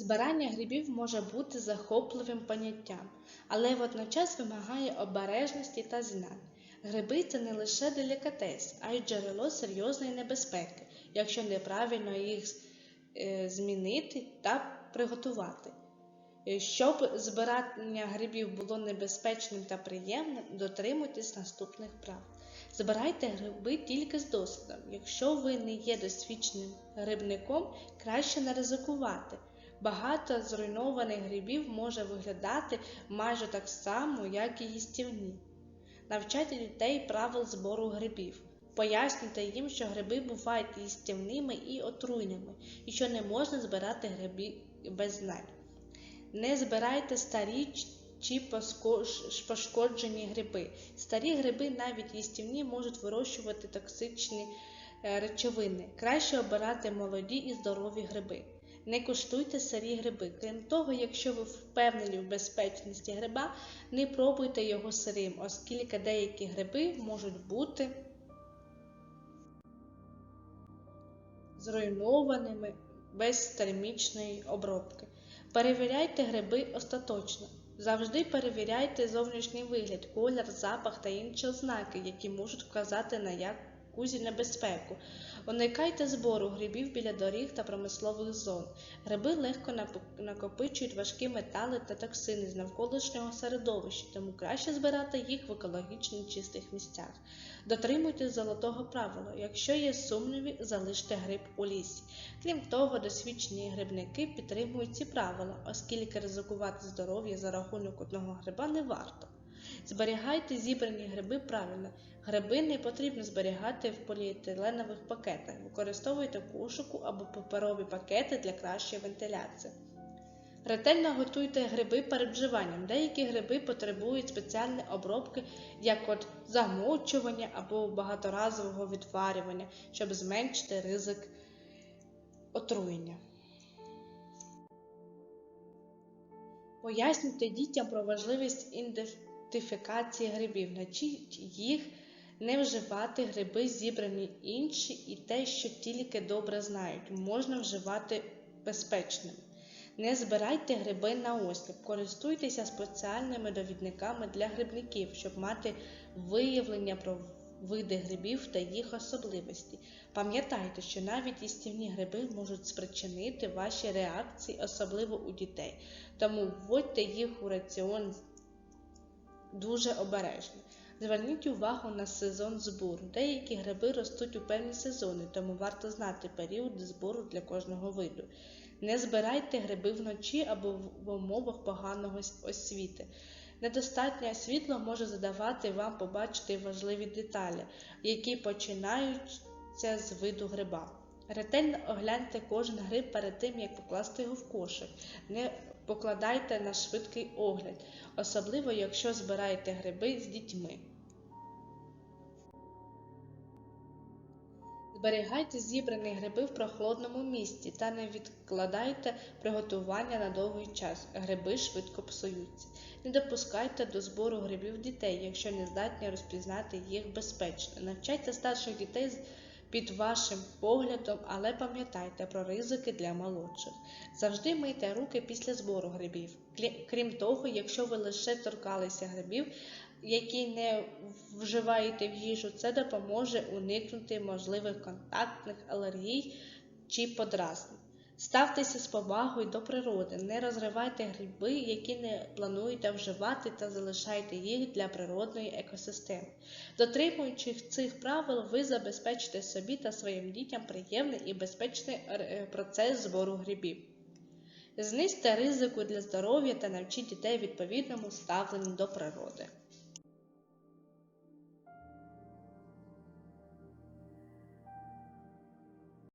Збирання грибів може бути захопливим поняттям, але водночас вимагає обережності та знань. Гриби це не лише делікатес, а й джерело серйозної небезпеки, якщо неправильно їх е, змінити та приготувати. Е, Щоб збирання грибів було небезпечним та приємним, дотримуйтесь наступних правил. Збирайте гриби тільки з досвідом. Якщо ви не є досвідченим грибником, краще не ризикувати. Багато зруйнованих грибів може виглядати майже так само, як і їстівні. Навчайте дітей правил збору грибів. Пояснюйте їм, що гриби бувають їстівними і отруйними, і що не можна збирати гриби без знань. Не збирайте старі чи пошкоджені гриби. Старі гриби, навіть їстівні, можуть вирощувати токсичні е, речовини. Краще обирати молоді і здорові гриби. Не куштуйте сирі гриби. Крім того, якщо ви впевнені в безпечності гриба, не пробуйте його сирим, оскільки деякі гриби можуть бути зруйнованими без термічної обробки. Перевіряйте гриби остаточно. Завжди перевіряйте зовнішній вигляд, колір, запах та інші ознаки, які можуть вказати на якусь небезпеку. Уникайте збору грибів біля доріг та промислових зон. Гриби легко накопичують важкі метали та токсини з навколишнього середовища, тому краще збирати їх в екологічно чистих місцях. Дотримуйтесь золотого правила. Якщо є сумніви, залиште гриб у лісі. Крім того, досвідчені грибники підтримують ці правила, оскільки ризикувати здоров'я за рахунок одного гриба не варто. Зберігайте зібрані гриби правильно. Гриби не потрібно зберігати в поліетиленових пакетах. Використовуйте кошику або паперові пакети для кращої вентиляції. Ретельно готуйте гриби перед вживанням. Деякі гриби потребують спеціальної обробки, як от замочування або багаторазового відварювання, щоб зменшити ризик отруєння. Пояснюйте дітям про важливість ідентифікації грибів, навчіть їх не вживати гриби, зібрані інші, і те, що тільки добре знають, можна вживати безпечними. Не збирайте гриби на осліп, користуйтеся спеціальними довідниками для грибників, щоб мати виявлення про види грибів та їх особливості. Пам'ятайте, що навіть їстівні гриби можуть спричинити ваші реакції, особливо у дітей, тому вводьте їх у раціон дуже обережно. Зверніть увагу на сезон збору. Деякі гриби ростуть у певні сезони, тому варто знати період збору для кожного виду. Не збирайте гриби вночі або в умовах поганого освіти. Недостатнє світло може задавати вам побачити важливі деталі, які починаються з виду гриба. Ретельно огляньте кожен гриб перед тим, як покласти його в кошик. Не покладайте на швидкий огляд, особливо якщо збираєте гриби з дітьми. Зберігайте зібрані гриби в прохолодному місці та не відкладайте приготування на довгий час. Гриби швидко псуються. Не допускайте до збору грибів дітей, якщо не здатні розпізнати їх безпечно. Навчайте старших дітей під вашим поглядом, але пам'ятайте про ризики для молодших. Завжди мийте руки після збору грибів. Крім того, якщо ви лише торкалися грибів, які не вживаєте в їжу, це допоможе уникнути можливих контактних алергій чи подразнень. Ставтеся з повагою до природи, не розривайте гриби, які не плануєте вживати, та залишайте їх для природної екосистеми. Дотримуючись цих правил, ви забезпечите собі та своїм дітям приємний і безпечний е, процес збору грибів. Знизьте ризику для здоров'я та навчіть дітей відповідному ставленню до природи.